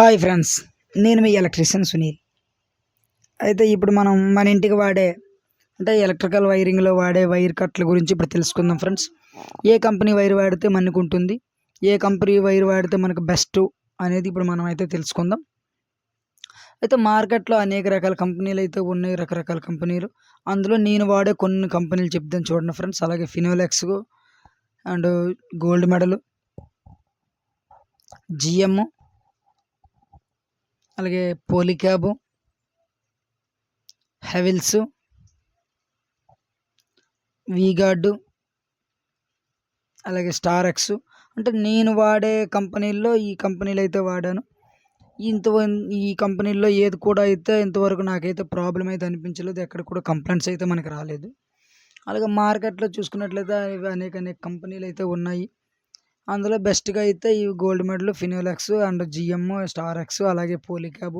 Hi friends నేను మీ electrician Sunil. అయితే ఇప్పుడు మనం మన ఇంటికి వాడే అంటే ఎలక్ట్రికల్ వైరింగ్లో వాడే వైర్ కట్ల గురించి ఇప్పుడు తెలుసుకుందాం ఫ్రెండ్స్. ఏ కంపెనీ వైర్ వాడితే మనకు ఉంటుంది ఏ కంపెనీ వైర్ వాడితే మనకు బెస్ట్ అనేది ఇప్పుడు మనం అయితే తెలుసుకుందాం. అయితే మార్కెట్లో అనేక రకాల కంపెనీలు అయితే ఉన్నాయి రకరకాల కంపెనీలు. అందులో నేను వాడే కొన్ని కంపెనీలు చెప్తాను చూడండి ఫ్రెండ్స్. అలాగే Finolex and gold medal GM అలాగే పోలిక్యాబ్ హెవిల్స్ వీగార్డు అలాగే స్టార్ ఎక్స్ అంటే నేను వాడే కంపెనీల్లో ఈ కంపెనీలు అయితే వాడాను. ఇంత ఈ కంపెనీల్లో ఏది కూడా అయితే ఇంతవరకు నాకైతే ప్రాబ్లం అయితే అనిపించలేదు. ఎక్కడ కూడా కంప్లైంట్స్ అయితే మనకి రాలేదు. అలాగే మార్కెట్లో చూసుకున్నట్లయితే ఇవి అనేక అనేక కంపెనీలు అయితే ఉన్నాయి. అందులో బెస్ట్గా అయితే ఈ gold medal Finolex and GM star X అలాగే పోలిక్యాబ్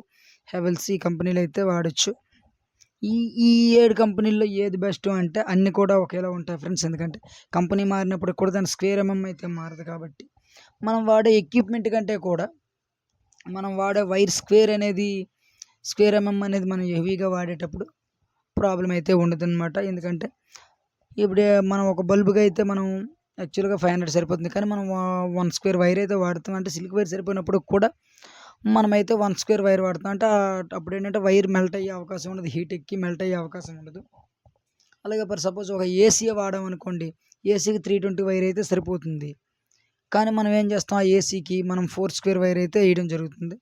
హెవెల్స్ ఈ కంపెనీలు అయితే వాడచ్చు. ఈ ఈ ఏడు కంపెనీల్లో ఏది బెస్ట్ అంటే అన్నీ కూడా ఒకేలా ఉంటాయి ఫ్రెండ్స్. ఎందుకంటే కంపెనీ మారినప్పుడు కూడా దాని స్క్వేర్ ఎంఎం అయితే మారదు కాబట్టి. మనం వాడే ఎక్విప్మెంట్ కంటే కూడా మనం వాడే వైర్ స్క్వేర్ అనేది స్క్వేర్ ఎంఎం అనేది మనం హెవీగా వాడేటప్పుడు ప్రాబ్లం అయితే ఉండదు అనమాట ఎందుకంటే ఇప్పుడు మనం ఒక బల్బుగా అయితే మనం యాక్చువల్గా ఫైవ్ హండ్రెడ్ సరిపోతుంది. కానీ మనం వన్ స్క్వేర్ వైర్ అయితే వాడుతాం. అంటే సిల్క్ వైర్ సరిపోయినప్పుడు కూడా మనమైతే వన్ స్క్వేర్ వైర్ వాడుతాం. అంటే అప్పుడు ఏంటంటే వైర్ మెల్ట్ అయ్యే అవకాశం ఉండదు. హీట్ ఎక్కి మెల్ట్ అయ్యే అవకాశం ఉండదు. అలాగే ఫర్ సపోజ్ ఒక ఏసీ వాడామనుకోండి ఏసీకి త్రీ ట్వంటీ వైర్ అయితే సరిపోతుంది. కానీ మనం ఏం చేస్తాం? ఆ ఏసీకి మనం ఫోర్ స్క్వేర్ వైర్ అయితే వేయడం జరుగుతుంది.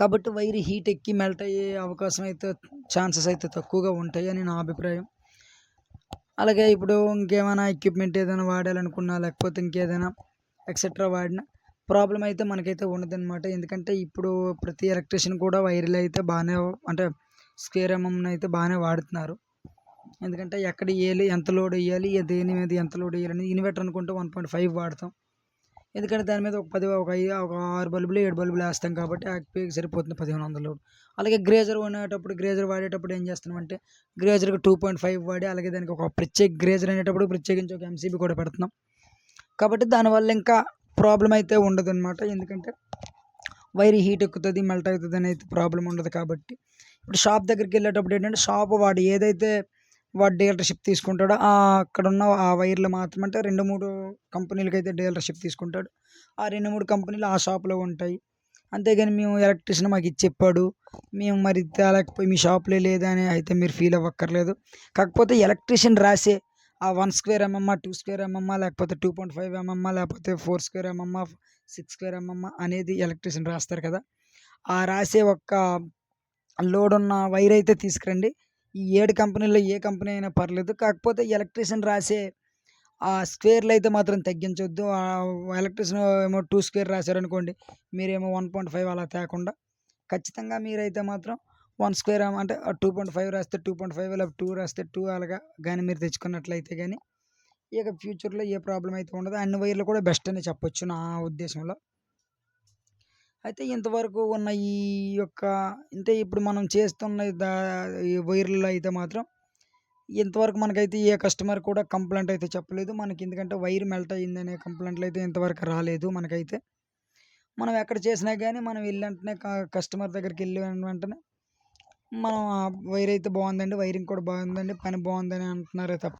కాబట్టి వైర్ హీట్ ఎక్కి మెల్ట్ అయ్యే అవకాశం అయితే ఛాన్సెస్ అయితే తక్కువగా ఉంటాయి అని నా అభిప్రాయం. అలాగే ఇప్పుడు ఇంకేమైనా ఎక్విప్మెంట్ ఏదైనా వాడాలనుకున్నా లేకపోతే ఇంకేదైనా ఎక్సెట్రా వాడినా ప్రాబ్లం అయితే మనకైతే ఉండదన్నమాట. ఎందుకంటే ఇప్పుడు ప్రతి ఎలక్ట్రీషియన్ కూడా వైర్లు అయితే బాగానే అంటే స్క్వేర్ ఎంఎంని అయితే బాగానే వాడుతున్నారు. ఎందుకంటే ఎక్కడ వేయాలి ఎంత లోడ్ వేయాలి దేని మీద ఎంత లోడ్ వేయాలి ఇన్వర్టర్ అనుకుంటే వన్ పాయింట్ ఫైవ్ వాడతాం. ఎందుకంటే దాని మీద ఒక పది ఒక ఐదు ఒక ఆరు బల్బులు ఏడు బల్బులు వేస్తాం కాబట్టి ఆ సరిపోతుంది పదిహేను వందలు అలాగే గ్రేజర్ కొనేటప్పుడు గ్రేజర్ వాడేటప్పుడు ఏం చేస్తున్నామంటే గ్రేజర్కి టూ పాయింట్ ఫైవ్ వాడి అలాగే దానికి ఒక ప్రత్యేక గ్రేజర్ అనేటప్పుడు ప్రత్యేకించి ఒక ఎంసీబీ కూడా పెడుతున్నాం. కాబట్టి దానివల్ల ఇంకా ప్రాబ్లం అయితే ఉండదు అనమాట ఎందుకంటే వైర్ హీట్ ఎక్కుతుంది మెల్ట్ అవుతుంది అనేది ప్రాబ్లం ఉండదు కాబట్టి. ఇప్పుడు షాప్ దగ్గరికి వెళ్ళేటప్పుడు ఏంటంటే షాప్ వాడు ఏదైతే వాడు డీలర్షిప్ తీసుకుంటాడు. అక్కడ ఉన్న ఆ వైర్లు మాత్రం అంటే రెండు మూడు కంపెనీలకి అయితే డీలర్షిప్ తీసుకుంటాడు. ఆ రెండు మూడు కంపెనీలు ఆ షాప్లో ఉంటాయి. అంతేగాని మేము ఎలక్ట్రిషియన్ మాకు ఇచ్చి చెప్పాడు. మేము మరి తేలేకపోయి మీ షాప్లో లేదని అయితే మీరు ఫీల్ అవ్వక్కర్లేదు. కాకపోతే ఎలక్ట్రీషియన్ రాసే ఆ one square mm two square mm లేకపోతే టూ పాయింట్ ఫైవ్ ఎంఎం లేకపోతే four square mm six square MM అనేది ఎలక్ట్రీషియన్ రాస్తారు కదా. ఆ రాసే ఒక్క లోడ్ ఉన్న వైర్ అయితే తీసుకురండి. ఈ ఏడు కంపెనీల్లో ఏ కంపెనీ అయినా పర్లేదు. కాకపోతే ఎలక్ట్రీషియన్ రాసే ఆ స్క్వేర్లు అయితే మాత్రం తగ్గించవద్దు ఎలక్ట్రిషన్ ఏమో టూ స్క్వేర్ రాశారనుకోండి మీరేమో వన్ పాయింట్ ఫైవ్ అలా తేకుండా ఖచ్చితంగా మీరైతే మాత్రం వన్ స్క్వేర్ అంటే టూ పాయింట్ ఫైవ్ రాస్తే టూ పాయింట్ ఫైవ్ లేదా టూ రాస్తే టూ అలాగా కానీ మీరు తెచ్చుకున్నట్లయితే కానీ ఇక ఫ్యూచర్లో ఏ ప్రాబ్లం అయితే ఉండదు. అన్ని వైర్లు కూడా బెస్ట్ అని చెప్పొచ్చు నా ఉద్దేశంలో. అయితే ఇంతవరకు ఉన్న ఈ యొక్క అంటే ఇప్పుడు మనం చేస్తున్న దా ఈ వైర్లలో అయితే మాత్రం ఇంతవరకు మనకైతే ఏ కస్టమర్ కూడా కంప్లైంట్ అయితే చెప్పలేదు. మనకి ఎందుకంటే వైర్ మెల్ట్ అయ్యిందనే కంప్లైంట్లు అయితే ఇంతవరకు రాలేదు మనకైతే. మనం ఎక్కడ చేసినా కానీ మనం వెళ్ళి వెంటనే కస్టమర్ దగ్గరికి వెళ్ళి వెంటనే మనం వైర్ అయితే బాగుందండి వైరింగ్ కూడా బాగుందండి పని బాగుందని అంటున్నారే తప్ప